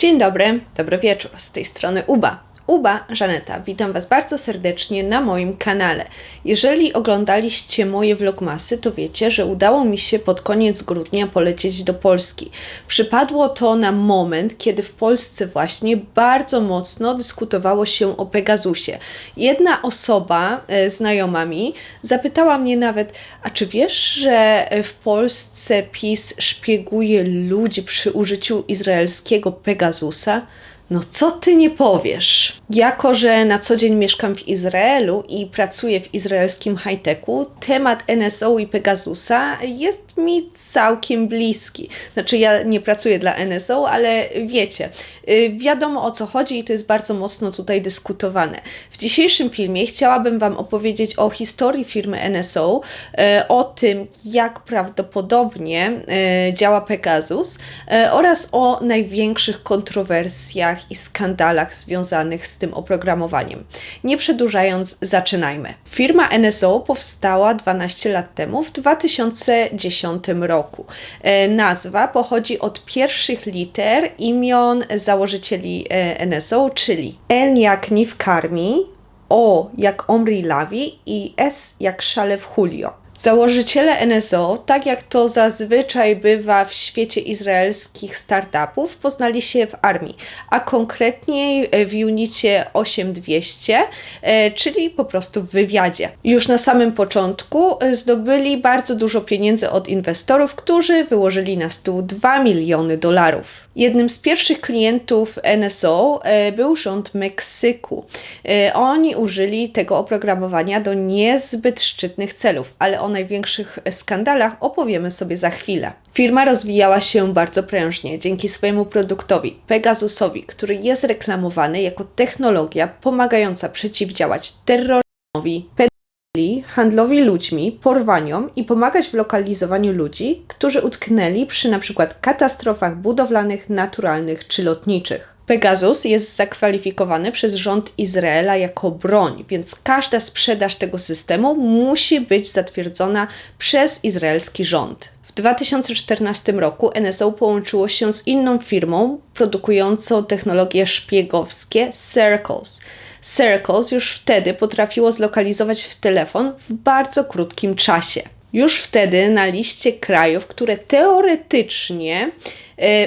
Dzień dobry, dobry wieczór. Z tej strony Uba. Uba, Żaneta, witam Was bardzo serdecznie na moim kanale. Jeżeli oglądaliście moje vlogmasy, to wiecie, że udało mi się pod koniec grudnia polecieć do Polski. Przypadło to na moment, kiedy w Polsce właśnie bardzo mocno dyskutowało się o Pegasusie. Jedna osoba, e, znajoma mi, zapytała mnie nawet, a czy wiesz, że w Polsce PiS szpieguje ludzi przy użyciu izraelskiego Pegasusa? No co ty nie powiesz? Jako, że na co dzień mieszkam w Izraelu i pracuję w izraelskim high-techu, temat NSO i Pegasusa jest mi całkiem bliski. Znaczy ja nie pracuję dla NSO, ale wiecie, yy, wiadomo o co chodzi i to jest bardzo mocno tutaj dyskutowane. W dzisiejszym filmie chciałabym Wam opowiedzieć o historii firmy NSO, yy, o tym jak prawdopodobnie yy, działa Pegasus oraz o największych kontrowersjach i skandalach związanych z tym oprogramowaniem. Nie przedłużając, zaczynajmy. Firma NSO powstała 12 lat temu, w 2010 roku. E, nazwa pochodzi od pierwszych liter imion założycieli e, NSO, czyli N jak Niv Karmi, O jak Omri Lavi i S jak Szalew Julio. Założyciele NSO, tak jak to zazwyczaj bywa w świecie izraelskich startupów, poznali się w armii, a konkretniej w unicie 8200, e, czyli po prostu w wywiadzie. Już na samym początku e, zdobyli bardzo dużo pieniędzy od inwestorów, którzy wyłożyli na stół 2 miliony dolarów. Jednym z pierwszych klientów NSO e, był rząd Meksyku. Oni użyli tego oprogramowania do niezbyt szczytnych celów, ale on największych skandalach opowiemy sobie za chwilę. Firma rozwijała się bardzo prężnie dzięki swojemu produktowi Pegasusowi, który jest reklamowany jako technologia pomagająca przeciwdziałać terroryzmowi, pedofilii, handlowi ludźmi, porwaniom i pomagać w lokalizowaniu ludzi, którzy utknęli przy np. katastrofach budowlanych, naturalnych czy lotniczych. Pegasus jest zakwalifikowany przez rząd Izraela jako broń, więc każda sprzedaż tego systemu musi być zatwierdzona przez izraelski rząd. W 2014 roku NSO połączyło się z inną firmą produkującą technologie szpiegowskie Circles. Circles już wtedy potrafiło zlokalizować w telefon w bardzo krótkim czasie. Już wtedy na liście krajów, które teoretycznie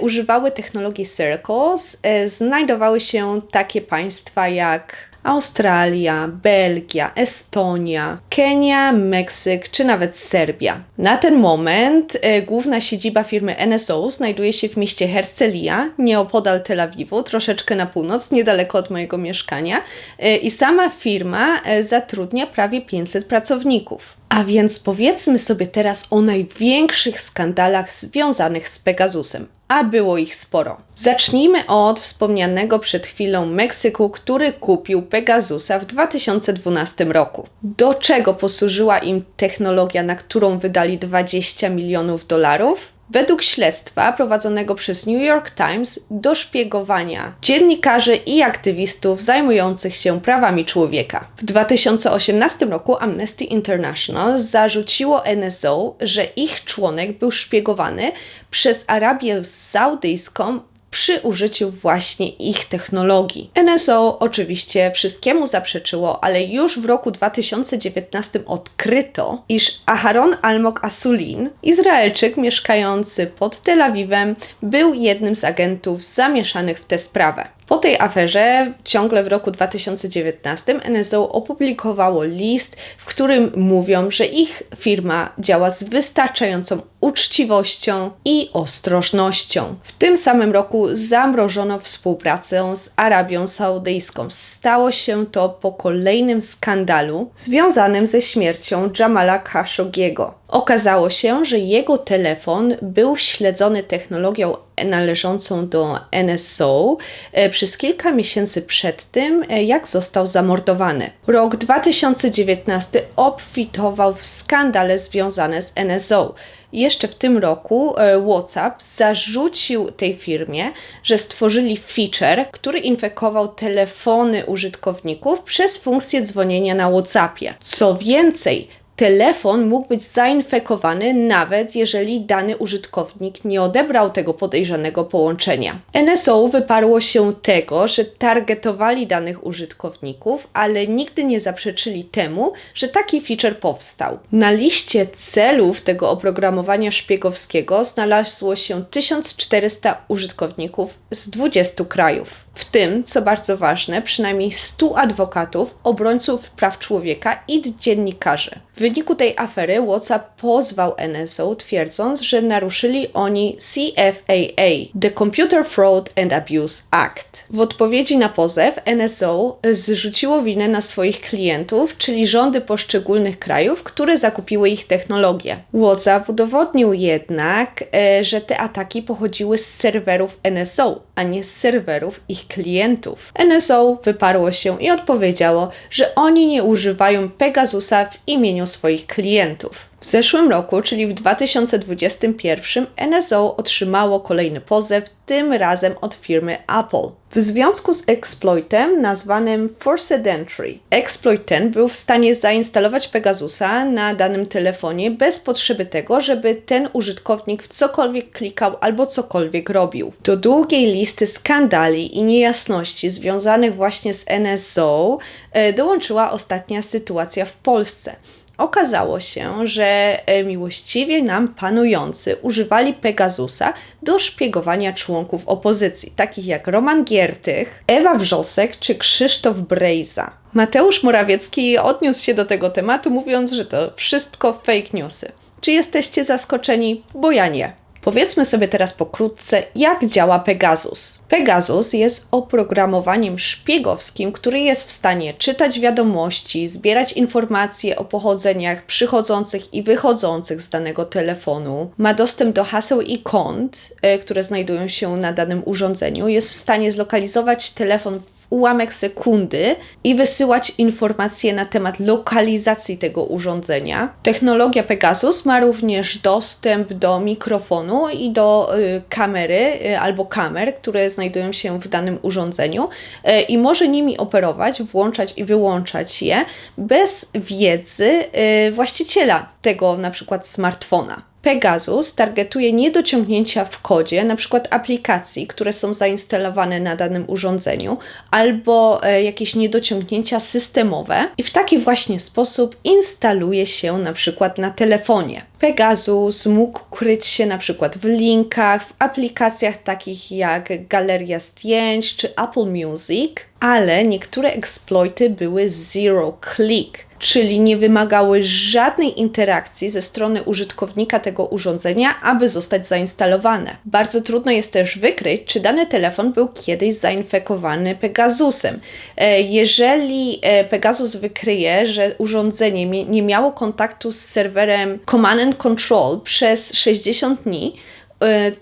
używały technologii Circles, e, znajdowały się takie państwa jak Australia, Belgia, Estonia, Kenia, Meksyk czy nawet Serbia. Na ten moment e, główna siedziba firmy NSO znajduje się w mieście Hercelia, nieopodal Tel Awiwu, troszeczkę na północ, niedaleko od mojego mieszkania e, i sama firma e, zatrudnia prawie 500 pracowników. A więc powiedzmy sobie teraz o największych skandalach związanych z Pegasusem a było ich sporo. Zacznijmy od wspomnianego przed chwilą Meksyku, który kupił Pegasusa w 2012 roku. Do czego posłużyła im technologia, na którą wydali 20 milionów dolarów? Według śledztwa prowadzonego przez New York Times do szpiegowania dziennikarzy i aktywistów zajmujących się prawami człowieka. W 2018 roku Amnesty International zarzuciło NSO, że ich członek był szpiegowany przez Arabię Saudyjską przy użyciu właśnie ich technologii. NSO oczywiście wszystkiemu zaprzeczyło, ale już w roku 2019 odkryto, iż Aharon Almok Asulin, Izraelczyk mieszkający pod Tel Awiwem, był jednym z agentów zamieszanych w tę sprawę. Po tej aferze, ciągle w roku 2019, NSO opublikowało list, w którym mówią, że ich firma działa z wystarczającą uczciwością i ostrożnością. W tym samym roku zamrożono współpracę z Arabią Saudyjską. Stało się to po kolejnym skandalu związanym ze śmiercią Jamala Khashoggiego. Okazało się, że jego telefon był śledzony technologią należącą do NSO e, przez kilka miesięcy przed tym, e, jak został zamordowany. Rok 2019 obfitował w skandale związane z NSO. Jeszcze w tym roku e, WhatsApp zarzucił tej firmie, że stworzyli feature, który infekował telefony użytkowników przez funkcję dzwonienia na WhatsAppie. Co więcej, Telefon mógł być zainfekowany nawet jeżeli dany użytkownik nie odebrał tego podejrzanego połączenia. NSO wyparło się tego, że targetowali danych użytkowników, ale nigdy nie zaprzeczyli temu, że taki feature powstał. Na liście celów tego oprogramowania szpiegowskiego znalazło się 1400 użytkowników z 20 krajów. W tym, co bardzo ważne, przynajmniej 100 adwokatów, obrońców praw człowieka i dziennikarzy. W wyniku tej afery WhatsApp pozwał NSO, twierdząc, że naruszyli oni CFAA, The Computer Fraud and Abuse Act. W odpowiedzi na pozew NSO zrzuciło winę na swoich klientów, czyli rządy poszczególnych krajów, które zakupiły ich technologię. WhatsApp udowodnił jednak, e, że te ataki pochodziły z serwerów NSO, a nie z serwerów ich klientów. NSO wyparło się i odpowiedziało, że oni nie używają Pegasusa w imieniu swoich klientów. W zeszłym roku, czyli w 2021, NSO otrzymało kolejny pozew, tym razem od firmy Apple. W związku z exploitem nazwanym Forced Entry. Exploit ten był w stanie zainstalować Pegasusa na danym telefonie bez potrzeby tego, żeby ten użytkownik w cokolwiek klikał albo cokolwiek robił. Do długiej listy skandali i niejasności związanych właśnie z NSO e, dołączyła ostatnia sytuacja w Polsce. Okazało się, że e, miłościwie nam panujący używali Pegasusa do szpiegowania członków opozycji, takich jak Roman Giertych, Ewa Wrzosek czy Krzysztof Brejza. Mateusz Morawiecki odniósł się do tego tematu, mówiąc, że to wszystko fake newsy. Czy jesteście zaskoczeni? Bo ja nie. Powiedzmy sobie teraz pokrótce, jak działa Pegasus. Pegasus jest oprogramowaniem szpiegowskim, który jest w stanie czytać wiadomości, zbierać informacje o pochodzeniach przychodzących i wychodzących z danego telefonu, ma dostęp do haseł i kont, e, które znajdują się na danym urządzeniu, jest w stanie zlokalizować telefon w ułamek sekundy i wysyłać informacje na temat lokalizacji tego urządzenia. Technologia Pegasus ma również dostęp do mikrofonu i do y, kamery y, albo kamer, które znajdują się w danym urządzeniu y, i może nimi operować, włączać i wyłączać je bez wiedzy y, właściciela tego na przykład smartfona. Pegasus targetuje niedociągnięcia w kodzie, na przykład aplikacji, które są zainstalowane na danym urządzeniu, albo e, jakieś niedociągnięcia systemowe i w taki właśnie sposób instaluje się na przykład na telefonie. Pegasus mógł kryć się na przykład w linkach, w aplikacjach takich jak Galeria Zdjęć czy Apple Music, ale niektóre exploity były zero click czyli nie wymagały żadnej interakcji ze strony użytkownika tego urządzenia, aby zostać zainstalowane. Bardzo trudno jest też wykryć, czy dany telefon był kiedyś zainfekowany Pegasusem. E, jeżeli e, Pegasus wykryje, że urządzenie nie miało kontaktu z serwerem Command and Control przez 60 dni,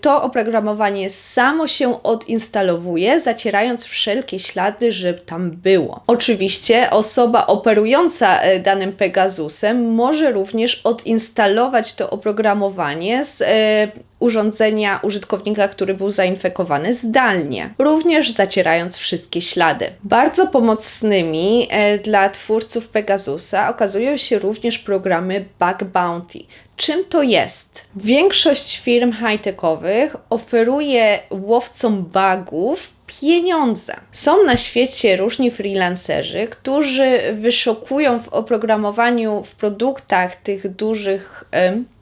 to oprogramowanie samo się odinstalowuje, zacierając wszelkie ślady, że tam było. Oczywiście osoba operująca e, danym Pegasusem może również odinstalować to oprogramowanie z e, urządzenia użytkownika, który był zainfekowany zdalnie, również zacierając wszystkie ślady. Bardzo pomocnymi dla twórców Pegasusa okazują się również programy Bug Bounty, Czym to jest? Większość firm high-techowych oferuje łowcom bugów pieniądze. Są na świecie różni freelancerzy, którzy wyszukują w oprogramowaniu, w produktach tych dużych,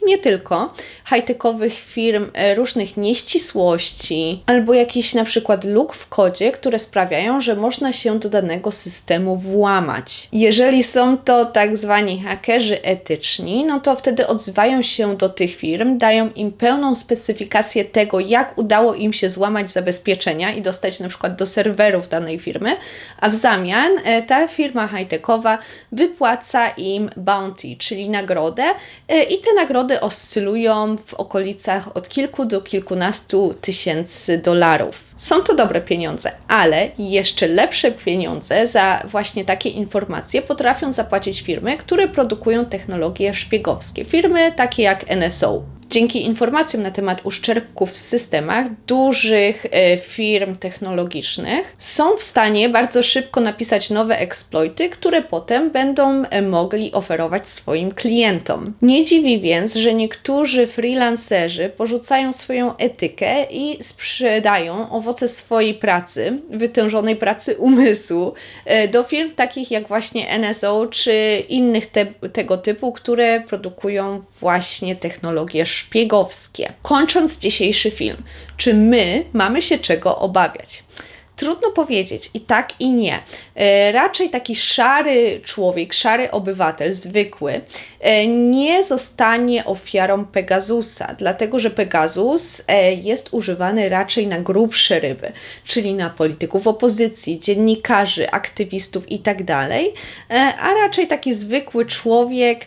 nie tylko, high-techowych firm e, różnych nieścisłości albo jakiś na przykład luk w kodzie, które sprawiają, że można się do danego systemu włamać. Jeżeli są to tak zwani hakerzy etyczni, no to wtedy odzywają się do tych firm, dają im pełną specyfikację tego, jak udało im się złamać zabezpieczenia i dostać na przykład do serwerów danej firmy, a w zamian e, ta firma high-techowa wypłaca im bounty, czyli nagrodę e, i te nagrody oscylują w okolicach od kilku do kilkunastu tysięcy dolarów. Są to dobre pieniądze, ale jeszcze lepsze pieniądze za właśnie takie informacje potrafią zapłacić firmy, które produkują technologie szpiegowskie. Firmy takie jak NSO. Dzięki informacjom na temat uszczerbków w systemach dużych e, firm technologicznych są w stanie bardzo szybko napisać nowe exploity, które potem będą e, mogli oferować swoim klientom. Nie dziwi więc, że niektórzy freelancerzy porzucają swoją etykę i sprzedają owoce swojej pracy, wytężonej pracy umysłu, e, do firm takich jak właśnie NSO czy innych te, tego typu, które produkują właśnie technologie szpiegowskie. Kończąc dzisiejszy film, czy my mamy się czego obawiać? Trudno powiedzieć i tak i nie. E, raczej taki szary człowiek, szary obywatel, zwykły, e, nie zostanie ofiarą Pegasusa, dlatego że Pegasus e, jest używany raczej na grubsze ryby, czyli na polityków opozycji, dziennikarzy, aktywistów itd., tak a raczej taki zwykły człowiek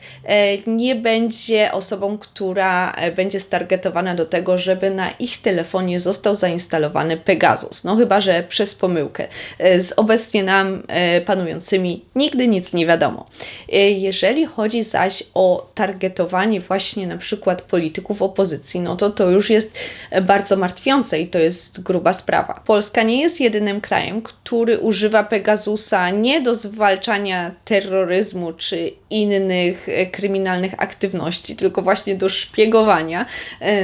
nie będzie osobą, która będzie stargetowana do tego, żeby na ich telefonie został zainstalowany Pegasus. No chyba, że przez pomyłkę. E, z obecnie nam e, panującymi nigdy nic nie wiadomo. E, jeżeli chodzi zaś o targetowanie właśnie na przykład polityków opozycji, no to to już jest bardzo martwiące i to jest gruba sprawa. Polska nie jest jedynym krajem, który używa Pegasusa nie do zwalczania terroryzmu czy innych kryminalnych aktywności, tylko właśnie do szpiegowania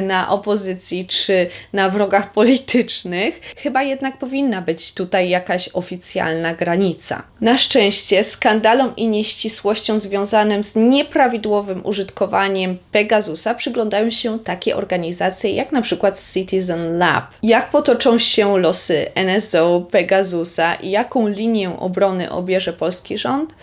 na opozycji czy na wrogach politycznych. Chyba jednak powinna być tutaj jakaś oficjalna granica. Na szczęście skandalom i nieścisłościom związanym z nieprawidłowym użytkowaniem Pegasusa przyglądają się takie organizacje jak na przykład Citizen Lab. Jak potoczą się losy NSO, Pegasusa i jaką linię obrony obierze polski rząd?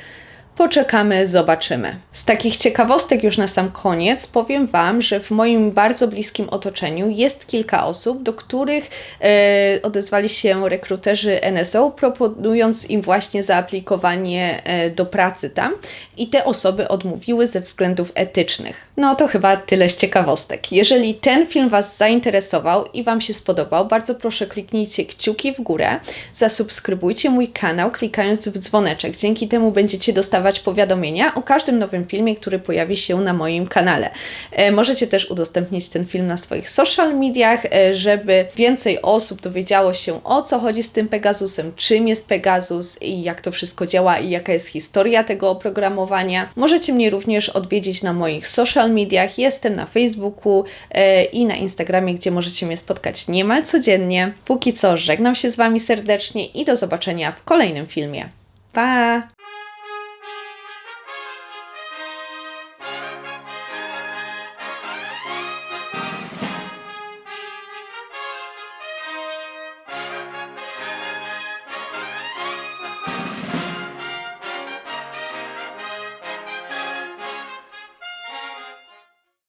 Poczekamy, zobaczymy. Z takich ciekawostek już na sam koniec powiem Wam, że w moim bardzo bliskim otoczeniu jest kilka osób, do których e, odezwali się rekruterzy NSO, proponując im właśnie zaaplikowanie e, do pracy tam i te osoby odmówiły ze względów etycznych. No to chyba tyle z ciekawostek. Jeżeli ten film Was zainteresował i Wam się spodobał, bardzo proszę kliknijcie kciuki w górę, zasubskrybujcie mój kanał klikając w dzwoneczek. Dzięki temu będziecie dostawać dostawać powiadomienia o każdym nowym filmie, który pojawi się na moim kanale. E, możecie też udostępnić ten film na swoich social mediach, e, żeby więcej osób dowiedziało się o co chodzi z tym Pegasusem, czym jest Pegasus i jak to wszystko działa i jaka jest historia tego oprogramowania. Możecie mnie również odwiedzić na moich social mediach. Jestem na Facebooku e, i na Instagramie, gdzie możecie mnie spotkać niemal codziennie. Póki co żegnam się z Wami serdecznie i do zobaczenia w kolejnym filmie. Pa!